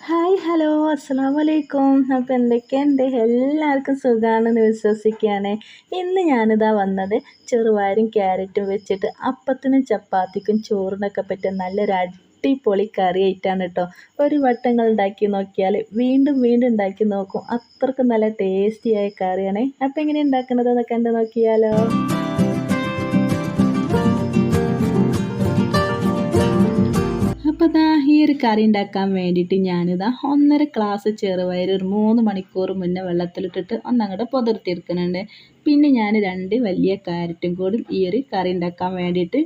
Hi hello അസ്സാം വലൈക്കും അപ്പോൾ എന്തൊക്കെയുണ്ട്? എല്ലാവർക്കും സുഖമാണെന്ന് വിശ്വസിക്കുകയാണ്. ഇന്ന് ഞാനിതാ വന്നത് ചെറുവാരും ക്യാരറ്റും വെച്ചിട്ട് അപ്പത്തിനും ചപ്പാത്തിക്കും ചോറിനൊക്കെ പറ്റിയ നല്ലൊരു അടിപൊളി കറി ആയിട്ടാണ് കേട്ടോ ഒരു വട്ടങ്ങൾ ഉണ്ടാക്കി നോക്കിയാൽ വീണ്ടും വീണ്ടും ഉണ്ടാക്കി നോക്കും. അത്രക്കും നല്ല ടേസ്റ്റിയായ കറിയാണ്. അപ്പോൾ എങ്ങനെ ഉണ്ടാക്കുന്നത് കണ്ടു നോക്കിയാലോ. അപ്പോൾ ഇതാ ഈ ഒരു കറി ഉണ്ടാക്കാൻ വേണ്ടിയിട്ട് ഞാനിതാ ഒന്നര ഗ്ലാസ് ചെറുപയർ ഒരു മൂന്ന് മണിക്കൂർ മുന്നേ വെള്ളത്തിലിട്ടിട്ട് ഒന്നങ്ങോട്ട് പുതിർത്തിയെടുക്കുന്നുണ്ട്. പിന്നെ ഞാൻ രണ്ട് വലിയ കാരറ്റും കൂടി ഈ ഒരു കറി ഉണ്ടാക്കാൻ വേണ്ടിയിട്ട്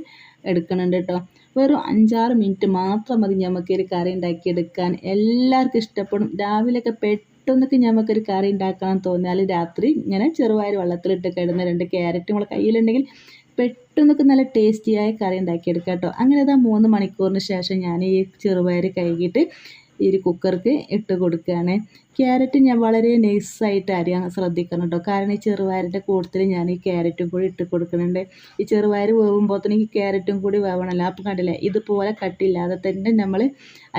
എടുക്കുന്നുണ്ട് കേട്ടോ വെറും അഞ്ചാറ് മിനിറ്റ് മാത്രം മതി നമുക്ക് ഒരു കറി ഉണ്ടാക്കിയെടുക്കാൻ. എല്ലാവർക്കും ഇഷ്ടപ്പെടും. രാവിലെയൊക്കെ പെട്ടെന്നൊക്കെ നമുക്കൊരു കറി ഉണ്ടാക്കണം തോന്നിയാൽ രാത്രി ഇങ്ങനെ ചെറുപയർ വെള്ളത്തിലിട്ട് കിടന്ന് രണ്ട് ക്യാരറ്റും കൂടെ കയ്യിലുണ്ടെങ്കിൽ പെട്ടെന്നൊക്കെ നല്ല ടേസ്റ്റിയായ കറി ഉണ്ടാക്കിയെടുക്കാം കേട്ടോ അങ്ങനെ അതാ മൂന്ന് മണിക്കൂറിന് ശേഷം ഞാൻ ഈ ചെറുപയർ കഴുകിയിട്ട് ഈ ഒരു കുക്കർക്ക് ഇട്ട് കൊടുക്കുകയാണ്. ക്യാരറ്റ് ഞാൻ വളരെ നൈസായിട്ട് അറിയാൻ ശ്രദ്ധിക്കണം കേട്ടോ കാരണം ഈ ചെറുപയറിന്റെ കൂട്ടത്തിൽ ഞാൻ ഈ ക്യാരറ്റും കൂടി ഇട്ട് കൊടുക്കുന്നുണ്ട്. ഈ ചെറുപയർ ഈ ക്യാരറ്റും കൂടി വേവണമല്ലോ അപ്പം കണ്ടില്ലേ ഇതുപോലെ കട്ടില്ലാതെ തന്നെ നമ്മൾ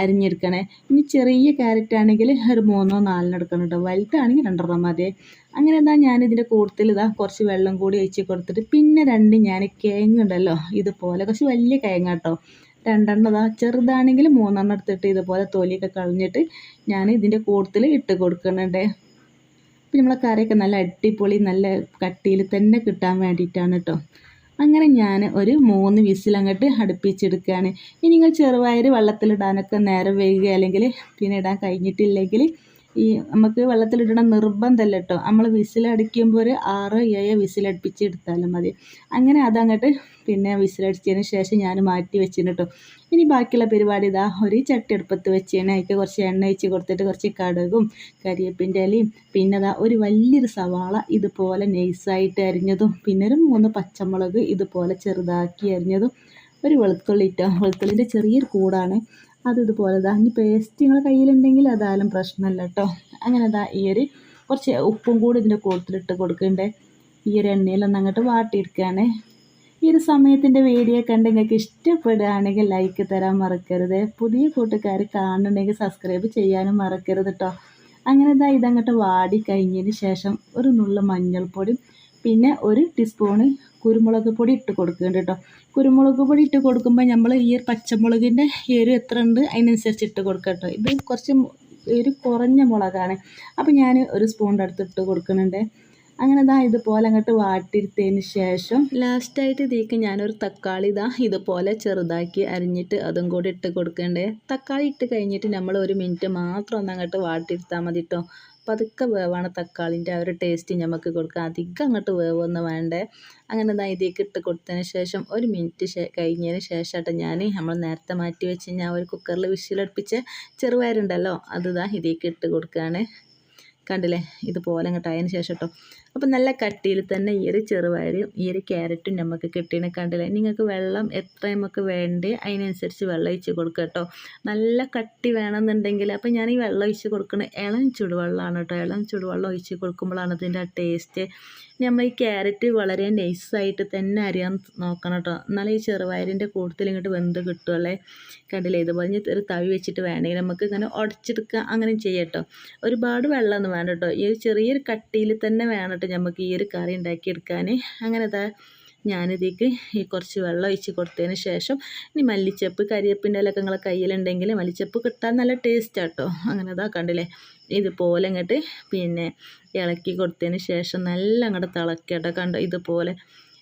അരിഞ്ഞെടുക്കണേ. ഇനി ചെറിയ ക്യാരറ്റ് ആണെങ്കിൽ ഒരു മൂന്നോ നാലിനോ എടുക്കണം കേട്ടോ വലുതാണെങ്കിൽ രണ്ടെണ്ണം മതി. അങ്ങനെ എന്താ ഞാൻ ഇതിന്റെ കൂട്ടത്തിൽ ഇതാ കുറച്ച് വെള്ളം കൂടി ഒഴിച്ച് കൊടുത്തിട്ട് പിന്നെ രണ്ട് ഞാൻ കിഴങ്ങുണ്ടല്ലോ ഇതുപോലെ കുറച്ച് വലിയ കേങ്ങ കേട്ടോ രണ്ടെണ്ണം ചെറുതാണെങ്കിൽ മൂന്നെണ്ണം എടുത്തിട്ട് ഇതുപോലെ തൊലിയൊക്കെ കളഞ്ഞിട്ട് ഞാൻ ഇതിന്റെ കൂട്ടത്തിൽ ഇട്ട് കൊടുക്കുന്നുണ്ട്. അപ്പോൾ നമ്മളെ കറിയൊക്കെ നല്ല അടിപൊളി നല്ല കട്ടിയിൽ തന്നെ കിട്ടാൻ വേണ്ടിയിട്ടാണ് കേട്ടോ അങ്ങനെ ഞാൻ ഒരു മൂന്ന് വിസിൽ വിസിലങ്ങോട്ട് അടുപ്പിച്ചെടുക്കുകയാണ്. ഇനി നിങ്ങൾ ചെറുപയർ വെള്ളത്തിലിടാനൊക്കെ നേരം വൈകുക അല്ലെങ്കിൽ പിന്നെ ഇടാൻ കഴിഞ്ഞിട്ടില്ലെങ്കിൽ ഈ നമുക്ക് വെള്ളത്തിലിടണം നിർബന്ധമല്ല കേട്ടോ നമ്മൾ വിസിലടിക്കുമ്പോൾ ഒരു ആറോ ഏഴോ വിസിലടുപ്പിച്ച് എടുത്താലും മതി. അങ്ങനെ അതങ്ങോട്ട് പിന്നെ വിസിലടിച്ചതിന് ശേഷം ഞാൻ മാറ്റി വെച്ചിന് കേട്ടോ ഇനി ബാക്കിയുള്ള പരിപാടി ഇതാ ഒരു ചട്ടി വെച്ച് വെച്ചാണ് അതിൽ കുറച്ച് എണ്ണ ഒഴിച്ച് കൊടുത്തിട്ട് കുറച്ച് കടുകും കരിയേപ്പിന്റെ ഇലയും പിന്നെ അതാ ഒരു വലിയൊരു സവാള ഇതുപോലെ നൈസായിട്ട് അരിഞ്ഞതും പിന്നെ ഒരു മൂന്ന് പച്ചമുളക് ഇതുപോലെ ചെറുതാക്കി അരിഞ്ഞതും ഒരു വെളുത്തുള്ളി ഇട്ടോ വെളുത്തുള്ളിന്റെ ചെറിയൊരു കൂടാണ്. അത് ഇതുപോലെ ഇതാ ഇനി പേസ്റ്റ് നിങ്ങളുടെ കയ്യിലുണ്ടെങ്കിൽ അതായാലും പ്രശ്നമല്ല കേട്ടോ അങ്ങനെ ഇതാ ഈ ഒരു കുറച്ച് ഉപ്പും കൂടി ഇതിന്റെ കൂട്ടത്തിലിട്ട് കൊടുക്കണ്ടേ. ഈ ഒരു എണ്ണയിലൊന്ന് അങ്ങോട്ട് വാട്ടിയെടുക്കുകയാണ് ഈ ഒരു സമയത്തിന്റെ വീഡിയോ കണ്ട് നിങ്ങൾക്ക് ഇഷ്ടപ്പെടുകയാണെങ്കിൽ ലൈക്ക് തരാൻ മറക്കരുത്. പുതിയ കൂട്ടുകാർ കാണുന്നുണ്ടെങ്കിൽ സബ്സ്ക്രൈബ് ചെയ്യാനും മറക്കരുത് കേട്ടോ അങ്ങനെ ഇതാ ഇതങ്ങോട്ട് വാടി കഴിഞ്ഞതിന് ശേഷം ഒരു നുള്ള മഞ്ഞൾപ്പൊടി പിന്നെ ഒരു ടീസ്പൂണ് കുരുമുളക് പൊടി ഇട്ട് കൊടുക്കുന്നുണ്ട് കേട്ടോ കുരുമുളക് പൊടി ഇട്ട് കൊടുക്കുമ്പോൾ നമ്മൾ ഈ ഒരു പച്ചമുളകിന്റെ എരു എത്ര ഉണ്ട്? അതിനനുസരിച്ച് ഇട്ട് കൊടുക്കുക കേട്ടോ ഇത് കുറച്ച് ഒരു കുറഞ്ഞ മുളകാണ്. അപ്പോൾ ഞാൻ ഒരു സ്പൂണിന്റെ അടുത്ത് ഇട്ട് കൊടുക്കുന്നുണ്ട്. അങ്ങനെ ഇതാ ഇതുപോലെ അങ്ങോട്ട് വാട്ടിയെടുത്തതിന് ശേഷം ലാസ്റ്റായിട്ട് ഇതിലേക്ക് ഞാനൊരു തക്കാളി ഇതാ ഇതുപോലെ ചെറുതാക്കി അരിഞ്ഞിട്ട് അതും കൂടി ഇട്ട് കൊടുക്കണ്ടേ തക്കാളി ഇട്ട് കഴിഞ്ഞിട്ട് നമ്മൾ ഒരു മിനിറ്റ് മാത്രം ഒന്ന് അങ്ങോട്ട് വാട്ടിയെടുത്താൽ മതി കേട്ടോ പതുക്കെ വേവാണ് തക്കാളിന്റെ ആ ഒരു ടേസ്റ്റ് നമുക്ക് കൊടുക്കുക അധികം അങ്ങോട്ട് വേവൊന്നും വേണ്ടേ. അങ്ങനെ ഇതാ ഇതിലേക്ക് ഇട്ട് കൊടുത്തതിന് ശേഷം ഒരു മിനിറ്റ് കഴിഞ്ഞതിന് ശേഷമായിട്ട് ഞാൻ നമ്മൾ നേരത്തെ മാറ്റി വെച്ച് ഞാൻ ഒരു കുക്കറിൽ വിസിലടുപ്പിച്ച ചെറുപയറുണ്ടല്ലോ അത് ഇതാ ഇതിലേക്ക് ഇട്ട് കൊടുക്കുകയാണ് കണ്ടില്ലേ? ഇതുപോലെ അങ്ങോട്ട് ശേഷം കേട്ടോ. അപ്പം നല്ല കട്ടിയിൽ തന്നെ ഈ ഒരു ചെറുപയറും ഈ ഒരു ക്യാരറ്റും നമുക്ക് കിട്ടിയതിനെ കണ്ടില്ലേ? നിങ്ങൾക്ക് വെള്ളം എത്ര നമുക്ക് വേണ്ടേ അതിനനുസരിച്ച് വെള്ളം ഒഴിച്ച് കൊടുക്കുക കേട്ടോ. നല്ല കട്ടി വേണമെന്നുണ്ടെങ്കിൽ അപ്പം ഞാൻ ഈ വെള്ളം ഒഴിച്ച് കൊടുക്കുന്നത് ഇളം ചുടുവെള്ളമാണ് കേട്ടോ. ഇളം ചുടുവെള്ളം ഒഴിച്ച് കൊടുക്കുമ്പോഴാണ് അതിന്റെ ടേസ്റ്റ് നമ്മൾ ഈ ക്യാരറ്റ് വളരെ നൈസായിട്ട് തന്നെ അരിയാൻ നോക്കണം കേട്ടോ എന്നാലും ഈ ചെറുപയറിന്റെ കൂട്ടത്തിൽ ഇങ്ങോട്ട് വെന്ത് കിട്ടുമല്ലേ കണ്ടില്ലേ? ഇതുപോലെ ഞാൻ ഒരു തവി വെച്ചിട്ട് വേണമെങ്കിൽ നമുക്ക് ഇങ്ങനെ ഉടച്ചെടുക്കുക അങ്ങനെ ചെയ്യാം കേട്ടോ ഒരുപാട് വെള്ളമൊന്നും വേണ്ട കേട്ടോ ഈ ഒരു ചെറിയൊരു കട്ടിയിൽ തന്നെ വേണം കേട്ടോ നമുക്ക് ഈ ഒരു കറി ഉണ്ടാക്കിയെടുക്കാൻ അങ്ങനെ ഞാനിതേക്ക് ഈ കുറച്ച് വെള്ളം ഒഴിച്ച് കൊടുത്തതിന് ശേഷം ഇനി മല്ലിച്ചപ്പ് കരിയപ്പിന്റെ ഇലക്കെ നിങ്ങളെ കയ്യിലുണ്ടെങ്കിൽ മല്ലിച്ചപ്പ് കിട്ടാൻ നല്ല ടേസ്റ്റ് ആട്ടോ. അങ്ങനെ ഇതാക്കണ്ടല്ലേ കണ്ടില്ലേ? ഇതുപോലെ ഇങ്ങോട്ട് പിന്നെ ഇളക്കി കൊടുത്തതിന് ശേഷം നല്ല അങ്ങോട്ട് തിളക്കട്ടോ കണ്ടോ? ഇതുപോലെ.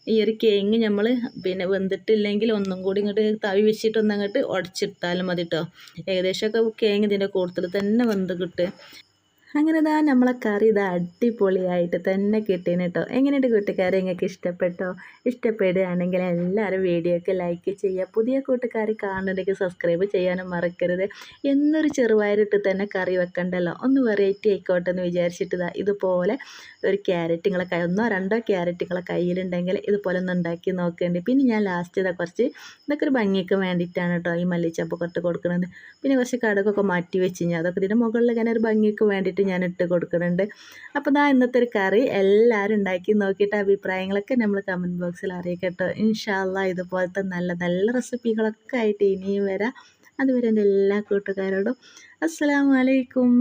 ഈ ഒരു കേങ്ങ് നമ്മൾ പിന്നെ വെന്തിട്ടില്ലെങ്കിൽ ഒന്നും കൂടി ഇങ്ങോട്ട് തവി വെച്ചിട്ട് ഒന്നങ്ങോട്ട് ഉടച്ചിട്ടാലും മതി കേട്ടോ ഏകദേശമൊക്കെ കേങ്ങ് ഇതിന്റെ കൂടുതൽ തന്നെ വെന്ത് കിട്ടുക. അങ്ങനെ ഇതാ നമ്മളെ കറി ഇത് അടിപൊളിയായിട്ട് തന്നെ കിട്ടീന് കേട്ടോ എങ്ങനെയുണ്ട് കൂട്ടുകാരെ? നിങ്ങൾക്ക് ഇഷ്ടപ്പെട്ടോ? ഇഷ്ടപ്പെടുകയാണെങ്കിൽ എല്ലാവരും വീഡിയോക്ക് ലൈക്ക് ചെയ്യുക. പുതിയ കൂട്ടുകാർ കാണുന്നുണ്ടെങ്കിൽ സബ്സ്ക്രൈബ് ചെയ്യാനും മറക്കരുത്. എന്നൊരു ചെറുപയറിട്ട് തന്നെ കറി വെക്കണ്ടല്ലോ. ഒന്ന് വെറൈറ്റി ആയിക്കോട്ടെ എന്ന് വിചാരിച്ചിട്ട് ഇതാ ഇതുപോലെ ഒരു ക്യാരറ്റ് നിങ്ങളെ കൈ ഒന്നോ രണ്ടോ ക്യാരറ്റ് നിങ്ങളെ കയ്യിലുണ്ടെങ്കിൽ ഇതുപോലെ ഒന്ന് ഉണ്ടാക്കി നോക്കേണ്ടി. പിന്നെ ഞാൻ ലാസ്റ്റ് ഇതാ കുറച്ച് ഇതൊക്കെ ഒരു ഭംഗിക്ക് വേണ്ടിയിട്ടാണ് കേട്ടോ ഈ മല്ലിച്ചപ്പ് കൊട്ട് കൊടുക്കുന്നത് പിന്നെ കുറച്ച് കടകൊക്കെ മാറ്റി വെച്ച് കഴിഞ്ഞാൽ അതൊക്കെ ഇതിന്റെ മുകളിൽ ഇങ്ങനെ ഒരു ഭംഗിക്ക് വേണ്ടിയിട്ട് ഞാൻ ഇട്ട് കൊടുക്കുന്നുണ്ട്. അപ്പോൾ ഇതാ ഇന്നത്തെ ഒരു കറി എല്ലാവരും ഉണ്ടാക്കി നോക്കിയിട്ട് അഭിപ്രായങ്ങളൊക്കെ നമ്മൾ കമന്റ് ബോക്സിൽ അറിയിക്കട്ടോ ഇൻഷാല്ല ഇതുപോലത്തെ നല്ല നല്ല റെസിപ്പികളൊക്കെ ആയിട്ട് ഇനിയും വരാം. അതുവരെ എന്റെ എല്ലാ കൂട്ടുകാരോടും അസ്സലാമു അലൈക്കും.